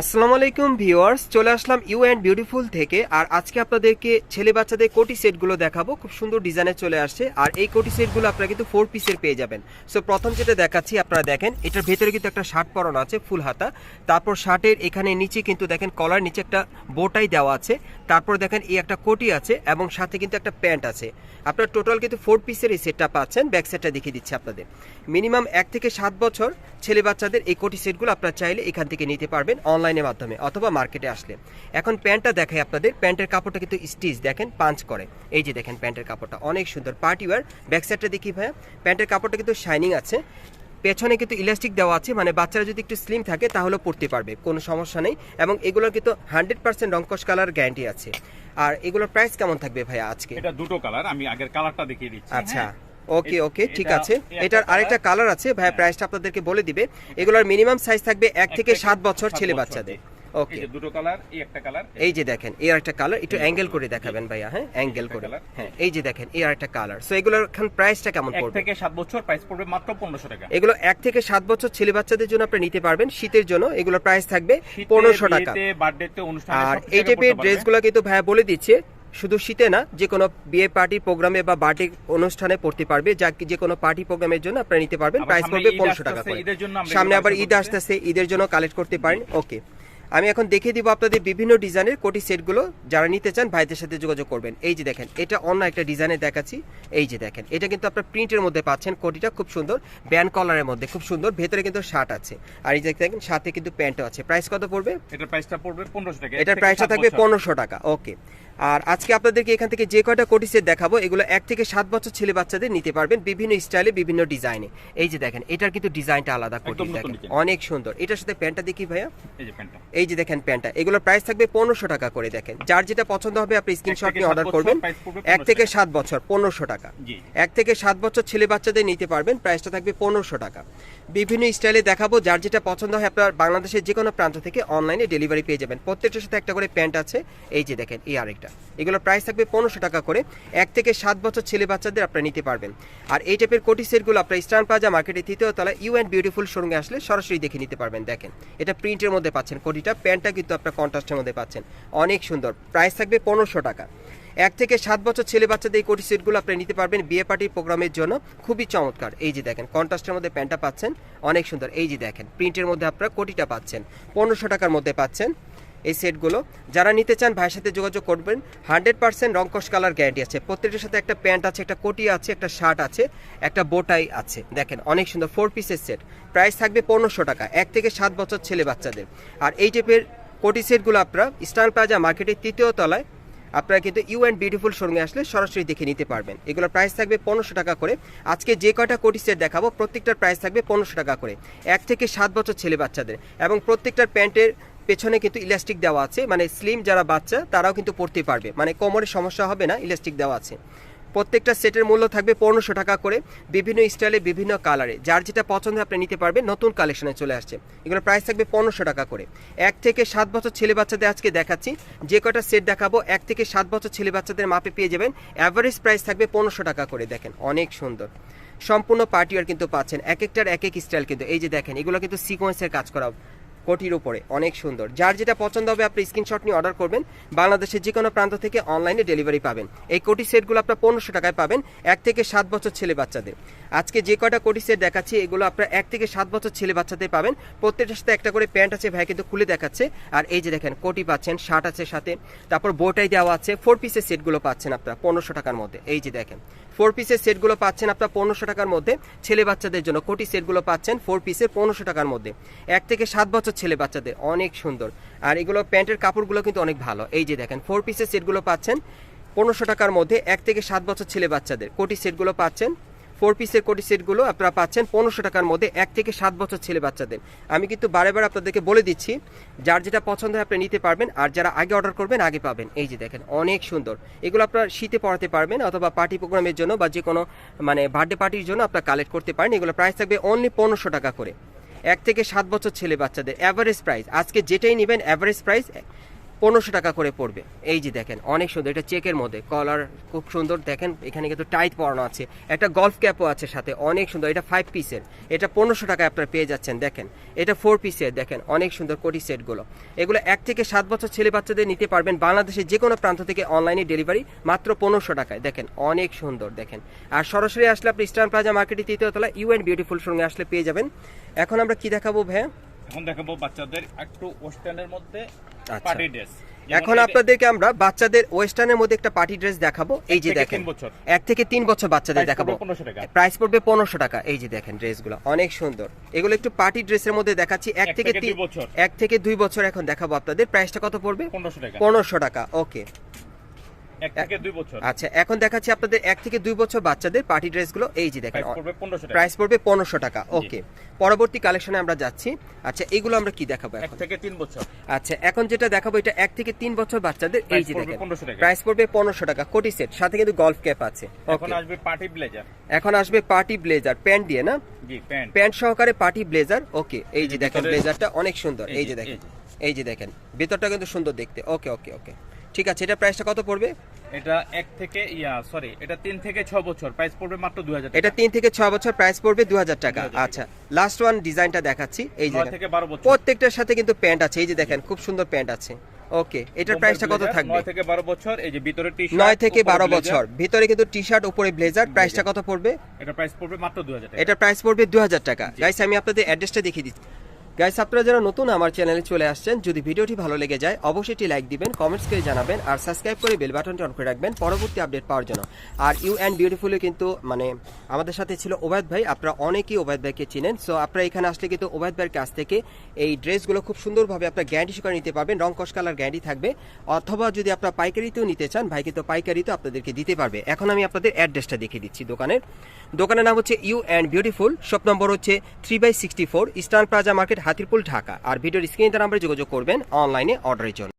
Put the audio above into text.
আসসালামু আলাইকুম ভিউয়ার্স, চলে আসলাম ইউ অ্যান্ড বিউটিফুল থেকে, আর আজকে আপনাদেরকে ছেলে বাচ্চাদের কোটি সেটগুলো দেখাবো। খুব সুন্দর ডিজাইনে চলে আসছে, আর এই কোটি সেটগুলো আপনারা কিন্তু ফোর পিসের পেয়ে যাবেন। সো প্রথম যেটা দেখাচ্ছি, আপনারা দেখেন, এটার ভেতরে কিন্তু একটা শার্ট পরানো আছে, ফুল হাতা। তারপর শার্টের এখানে নিচে কিন্তু দেখেন কলার নিচে একটা বোটাই দেওয়া আছে। তারপর দেখেন, এই একটা কোটি আছে, এবং সাথে কিন্তু একটা প্যান্ট আছে। আপনার টোটাল কিন্তু ফোর পিসের এই সেটটা পাচ্ছেন ব্যাক সেটটা দেখিয়ে দিচ্ছি আপনাদের। মিনিমাম এক থেকে সাত বছর ছেলে বাচ্চাদের এই কোটি সেটগুলো আপনারা চাইলে এখান থেকে নিতে পারবেন অনলাইনের মাধ্যমে অথবা মার্কেটে আসলে। এখন প্যান্টটা দেখাই আপনাদের। প্যান্টের কাপড়টা কিন্তু স্টিচ দেখেন পাঞ্চ করে। এই যে দেখেন প্যান্টের কাপড়টা অনেক সুন্দর। পার্টি ওয়ার ব্যাক সাইডটা দেখি ভাইয়া। প্যান্টের কাপড়টা কিন্তু শাইনিং আছে। পেছনে কিন্তু ইলাস্টিক দেওয়া আছে। মানে বাচ্চারা যদি একটু স্লিম থাকে তাহলে পড়তে পারবে। কোনো সমস্যা নেই। এবং এগুলোর কিন্তু হান্ড্রেড পার্সেন্ট রঙ্কশ কালার গ্যারান্টি আছে। আর এগুলোর প্রাইস কেমন থাকবে ভাইয়া আজকে? এটা দুটো কালার আমি আগের কালারটা দেখিয়ে দিচ্ছি। আচ্ছা। হ্যাঁ? ওকে ওকে ঠিক আছে। এটার আরেকটা কালার আছে। হ্যাঁ। প্রাইসটা আপনাদেরকে বলে দিবে। এগুলোর মিনিমাম সাইজ থাকবে এক থেকে সাত বছর ছেলে বাচ্চাদের। ওকে এই যে দুটো কালার এই একটা কালার এই যে দেখেন এই আরেকটা কালার একটু অ্যাঙ্গেল করে দেখাবেন। ভাইয়া হ্যাঁ অ্যাঙ্গেল করে। হ্যাঁ এই যে দেখেন এই আরেকটা কালার সো এগুলোর এখন প্রাইসটা কেমন পড়বে? থেকে সাত বছর প্রাইস পড়বে মাত্র পনেরোশো টাকা। এগুলো এক থেকে সাত বছর ছেলে বাচ্চাদের জন্য আপনি নিতে পারবেন শীতের জন্য। এগুলোর প্রাইস থাকবে শীতে, পনেরোশো টাকা। আর এই টাইপের ড্রেসগুলো কিন্তু ভাইয়া বলে দিচ্ছে শুধু শীতে না যে কোনো বিয়ে পার্টি প্রোগ্রামে বা বার্থডে অনুষ্ঠানে পড়তে পারবে যা যে কোনো পার্টি প্রোগ্রামের জন্য আপনারা নিতে পারবেন। প্রাইস পড়বে পনেরোশো টাকা করে। সামনে আবার ঈদ। আসতেছে ঈদের জন্য কালেক্ট করতে পারেন। ওকে আমি এখন দেখিয়ে দিব আপনাদের বিভিন্ন ডিজাইনের কোটি সেটগুলো যারা নিতে চান ভাইদের সাথে যোগাযোগ করবেন। এই যে দেখেন এটা অন্য একটা ডিজাইনে দেখাচ্ছি। এই যে দেখেন এটা কিন্তু আপনার প্রিন্টের মধ্যে পাচ্ছেন কোটিটা খুব সুন্দর ব্যান কলারের মধ্যে খুব সুন্দর ভেতরে কিন্তু শার্ট আছে। আর এই যে দেখেন সাথে কিন্তু প্যান্টও আছে। প্রাইস কত পড়বে? এটার প্রাইসটা পড়বে পনেরোশো টাকা। এটার প্রাইসটা থাকবে পনেরোশো টাকা ওকে। আর আজকে আপনাদেরকে এখান থেকে যে কয়টা কোটি সেট দেখাবো এগুলো এক থেকে সাত বছর ছেলে বাচ্চাদের নিতে পারবেন বিভিন্ন স্টাইলে বিভিন্ন ডিজাইনে। এই যে দেখেন এটার কিন্তু ডিজাইনটা আলাদা কোটি দেখেন। অনেক সুন্দর। এটার সাথে প্যান্টটা দেখি ভাইয়া। এই যে প্যান্টটা। এই যে দেখেন প্যান্টটা এগুলোর প্রাইস থাকবে পনেরোশো টাকা করে দেখেন। যার যেটা পছন্দ হবে আপনি স্ক্রিনশট নিয়ে অর্ডার করবেন। এক থেকে। সাত বছর পনেরোশো টাকা। জি এক থেকে সাত বছর ছেলে বাচ্চাদের নিতে পারবেন প্রাইসটা থাকবে পনেরোশো টাকা। বিভিন্ন স্টাইলে দেখাবো যার যেটা পছন্দ হয় আপনার বাংলাদেশের যে কোনো প্রান্ত থেকে অনলাইনে ডেলিভারি পেয়ে যাবেন। প্রত্যেকটার সাথে একটা করে প্যান্ট আছে এই যে দেখেন এই আরেকটা। এগুলোর প্রাইস থাকবে পনেরোশো টাকা করে এক থেকে সাত বছর ছেলে বাচ্চাদের আপনারা নিতে পারবেন। আর এই টাইপের কোটি সেটগুলো আপনার ইস্টার্ন প্লাজা মার্কেটে তৃতীয় তলা ইউ অ্যান্ড বিউটিফুল শোরুমে আসলে সরাসরি দেখে নিতে পারবেন দেখেন। এটা প্রিন্টের মধ্যে পাচ্ছেন কোটিটা প্যান্টটা কিন্তু আপনার কন্ট্রাস্টের মধ্যে পাচ্ছেন। অনেক সুন্দর। প্রাইস থাকবে পনেরোশো টাকা। এক থেকে সাত বছর ছেলে বাচ্চাদের এই কোটি সেটগুলো আপনি নিতে পারবেন বিয়ে পার্টির প্রোগ্রামের জন্য। খুবই চমৎকার। এই যে দেখেন, কন্ট্রাস্টের মধ্যে প্যান্টটা পাচ্ছেন। অনেক সুন্দর। এই যে দেখেন, প্রিন্টের মধ্যে আপনারা কোটিটা পাচ্ছেন। পনেরোশো টাকার মধ্যে পাচ্ছেন। এই সেটগুলো। যারা নিতে চান ভাইয়ের সাথে যোগাযোগ করবেন, হান্ড্রেড পার্সেন্ট রংকশ কালার গ্যারান্টি আছে। প্রত্যেকটার সাথে একটা প্যান্ট আছে, একটা কোটি আছে, একটা শার্ট আছে, একটা বোটাই আছে। দেখেন, অনেক সুন্দর ফোর পিসের সেট প্রাইস থাকবে পনেরোশো টাকা, এক থেকে সাত বছর ছেলে বাচ্চাদের। আর এই টাইপের কোটি সেটগুলো আপনারা স্টার প্লাজা মার্কেটের তৃতীয় তলায় আপনারা কিন্তু ইউ অ্যান্ড বিউটিফুল শোরুমে আসলে সরাসরি দেখে নিতে পারবেন। এগুলোর প্রাইস থাকবে পনেরোশো টাকা করে। আজকে যে কয়টা কোটি সেট দেখাবো, প্রত্যেকটার প্রাইস থাকবে পনেরোশো টাকা করে। এক থেকে সাত বছর ছেলে বাচ্চাদের। এবং প্রত্যেকটার প্যান্টের পেছনে কিন্তু ইলাস্টিক দেওয়া আছে। মানে স্লিম যারা বাচ্চা, তারাও কিন্তু পড়তে পারবে। মানে কোমরের সমস্যা হবে না ইলাস্টিক দেওয়া আছে। প্রত্যেকটা সেটের মূল্য থাকবে পনেরোশো টাকা করে। বিভিন্ন স্টাইলে বিভিন্ন কালারে যার যেটা পছন্দ আপনি নিতে পারবেন, নতুন কালেকশনে চলে আসছে। এগুলো প্রাইস থাকবে পনেরোশো টাকা করে। এক থেকে সাত বছর ছেলে বাচ্চাদের আজকে দেখাচ্ছি। যে কটা সেট দেখাবো, এক থেকে সাত বছর ছেলে বাচ্চাদের মাপে পেয়ে যাবেন। অ্যাভারেজ প্রাইস থাকবে পনেরোশো টাকা করে, দেখেন। অনেক সুন্দর। সম্পূর্ণ পার্টিওয়ার কিন্তু পাচ্ছেন। এক একটার এক এক স্টাইল কিন্তু। এই যে দেখেন, এগুলো কিন্তু সিকোয়েন্সের কাজ করা। কোটির উপরে। অনেক সুন্দর। যার যেটা পছন্দ হবে আপনি স্ক্রিনশট নিয়ে অর্ডার করবেন। বাংলাদেশের যে কোনো প্রান্ত থেকে অনলাইনে ডেলিভারি পাবেন। এই কোটি সেটগুলো আপনার পনেরোশো টাকায় পাবেন এক থেকে সাত বছর ছেলে বাচ্চাদের। আজকে যে কয়টা কোটি সেট দেখাচ্ছি, এগুলো আপনার এক থেকে সাত বছর ছেলে বাচ্চাদের পাবেন। প্রত্যেকটার সাথে একটা করে প্যান্ট আছে, ভাই কিন্তু খুলে দেখাচ্ছে। আর এই যে দেখেন, কোটি পাচ্ছেন শার্ট আছে সাথে। তারপর বোটাই দেওয়া আছে ফোর পিসের সেটগুলো পাচ্ছেন আপনারা, পনেরোশো টাকার মধ্যে। এই যে দেখেন ফোর পিসের সেটগুলো পাচ্ছেন আপনার পনেরোশো টাকার মধ্যে। ছেলে বাচ্চাদের জন্য কোটি সেটগুলো পাচ্ছেন ফোর পিসের পনেরোশো টাকার মধ্যে। এক থেকে সাত বছর ছেলে বাচ্চাদের, অনেক সুন্দর। আর এগুলো প্যান্টের কাপড়গুলো কিন্তু অনেক ভালো। এই যে দেখেন ফোর পিসের সেটগুলো পাচ্ছেন পনেরোশো টাকার মধ্যে। এক থেকে সাত বছর ছেলে বাচ্চাদের কোটি সেটগুলো পাচ্ছেন। ফোর পিসের কোটি সেটগুলো আপনারা পাচ্ছেন পনেরোশো টাকার মধ্যে এক থেকে সাত বছর ছেলে বাচ্চাদের। আমি কিন্তু বারে বার আপনাদেরকে বলে দিচ্ছি, যার যেটা পছন্দ হয় আপনি নিতে পারবেন, আর যারা আগে অর্ডার করবেন, আগে পাবেন। এই যে দেখেন, অনেক সুন্দর। এগুলো আপনার শীতে পড়াতে পারবেন, অথবা পার্টি প্রোগ্রামের জন্য বা যে কোনো মানে বার্থডে পার্টির জন্য আপনারা কালেক্ট করতে পারেন। এগুলো প্রাইস থাকবে অনলি পনেরোশো টাকা করে। এক থেকে সাত বছর ছেলে বাচ্চাদের অ্যাভারেজ প্রাইস আজকে যেটাই নেবেন অ্যাভারেজ প্রাইস পনেরোশো টাকা করে পড়বে। এই যে দেখেন, অনেক সুন্দর, এটা চেকের মধ্যে কলার খুব সুন্দর। দেখেন, এখানে কিন্তু টাইট পরানো আছে। একটা গলফ ক্যাপও আছে সাথে, অনেক সুন্দর, এটা ফাইভ পিসের এটা পনেরোশো টাকায় আপনারা পেয়ে যাচ্ছেন, দেখেন। এটা ফোর পিসের দেখেন, অনেক সুন্দর কোটি সেটগুলো এগুলো এক থেকে সাত বছর ছেলে বাচ্চাদের নিতে পারবেন বাংলাদেশের যে কোনো প্রান্ত থেকে অনলাইনে ডেলিভারি মাত্র পনেরোশো টাকায়। দেখেন, অনেক সুন্দর, দেখেন। আর সরাসরি আসলে আপনি ইস্টার্ন প্লাজা মার্কেটে তৃতীয় তলা ইউ অ্যান্ড বিউটিফুল সঙ্গে আসলে পেয়ে যাবেন। এখন আমরা কি দেখাবো ভাইয়া? এখন দেখাবো বাচ্চাদের একটু ওয়েস্টার্নের মধ্যে আচ্ছা। Party dress. এখন আপনাদেরকে আমরা বাচ্চাদের ওয়েস্টার্নের মধ্যে একটা পার্টি ড্রেস দেখাবো। এই যে দেখেন এক থেকে তিন বছর বাচ্চাদের দেখাবো। পড়বে 1500 টাকা। প্রাইস পড়বে পনেরোশো টাকা। এই যে দেখেন ড্রেসগুলো অনেক সুন্দর। এগুলো একটু পার্টি ড্রেসের মধ্যে দেখাচ্ছি। এক থেকে তিন বছর। এক থেকে দুই বছর এখন দেখাবো আপনাদের। প্রাইসটা কত পড়বে? পনেরোশো টাকা ওকে। এক থেকে দুই বছর। আচ্ছা এখন দেখাচ্ছি আপনাদের এক থেকে দুই বছর বাচ্চাদের পার্টি ড্রেসগুলো এই যে দেখেন প্রাইস পড়বে পনেরোশো টাকা। ওকে পরবর্তী কালেকশনে আমরা যাচ্ছি। আচ্ছা এগুলো আমরা কি দেখাবো এক থেকে তিন বছর। আচ্ছা এখন যেটা দেখাবো এটা এক থেকে তিন বছর বাচ্চাদের এই যে দেখেন। প্রাইস পড়বে পনেরোশো টাকা কোটি সেট সাথে কিন্তু গলফ ক্যাপ আছে এখন আসবে পার্টি ব্লেজার এখন আসবে পার্টি ব্লেজার প্যান্ট দিয়ে না? প্যান্ট সহকারে পার্টি ব্লেজার ওকে এই যে দেখেন ব্লেজারটা অনেক সুন্দর এই যে, দেখেন। এই যে। দেখেন ভিতরটা কিন্তু সুন্দর দেখতে ওকে ওকে ওকে ঠিক আছে এটা প্রাইসটা কত পড়বে? এটা এক থেকে ইয়া সরি এটা তিন থেকে ছ বছর প্রাইস পড়বে মাত্র দুই হাজার এটা তিন থেকে ছয় বছর প্রাইস পড়বে দু হাজার টাকা। 2000 টাকা। আচ্ছা লাস্ট ওয়ান ডিজাইনটা দেখাচ্ছি এই যে। থেকে বারো বছর। প্রত্যেকটার সাথে কিন্তু প্যান্ট আছে এই যে দেখেন খুব সুন্দর প্যান্ট আছে। ওকে এটার প্রাইসটা কত থাকবে? নয় থেকে বারো বছর এই যে ভিতরে টি নয় থেকে বারো বছর ভিতরে কিন্তু টি শার্ট উপরে ব্লেজার প্রাইসটা কত পড়বে? এটা প্রাইস পড়বে মাত্র দুই হাজার টাকা। এটা প্রাইস পড়বে দু হাজার টাকা। গাইস আমি আপনাদের অ্যাড্রেসটা দেখিয়ে দিচ্ছি। গাইস, আপনারা যারা নতুন আমার চ্যানেলে চলে আসছেন, যদি ভিডিওটি ভালো লেগে যায়, অবশ্যই একটি লাইক দিবেন কমেন্টস করে জানাবেন, আর সাবস্ক্রাইব করে বেল বাটনটি অন করে রাখবেন পরবর্তী আপডেট পাওয়ার জন্য। আর ইউ অ্যান্ড বিউটিফুলি কিন্তু মানে আমাদের সাথে ছিল ওবায়দ ভাই, আপনারা অনেকেই ওবায়দ ভাইকে চিনেন সো আপনারা এখানে আসলে কিন্তু ওবায়দ ভাইয়ের কাছ থেকে এই ড্রেসগুলো খুব সুন্দরভাবে আপনার গ্যারান্টি করে নিতে পারবেন, রং কস কালার গ্যারান্টি থাকবে, অথবা যদি আপনারা পাইকারিতেও নিতে চান ভাই কিন্তু পাইকারিতেও আপনাদেরকে দিতে পারবে। এখন আমি আপনাদের অ্যাড্রেসটা দেখিয়ে দিচ্ছি দোকানের। দোকানের নাম হচ্ছে ইউ অ্যান্ড বিউটিফুল শপ নম্বর হচ্ছে three by sixty four eastern plaza market Hatirpul Dhaka. আর ভিডিওর স্ক্রিনে তার নাম্বারে যোগাযোগ করবেন অনলাইনে অর্ডারের জন্য।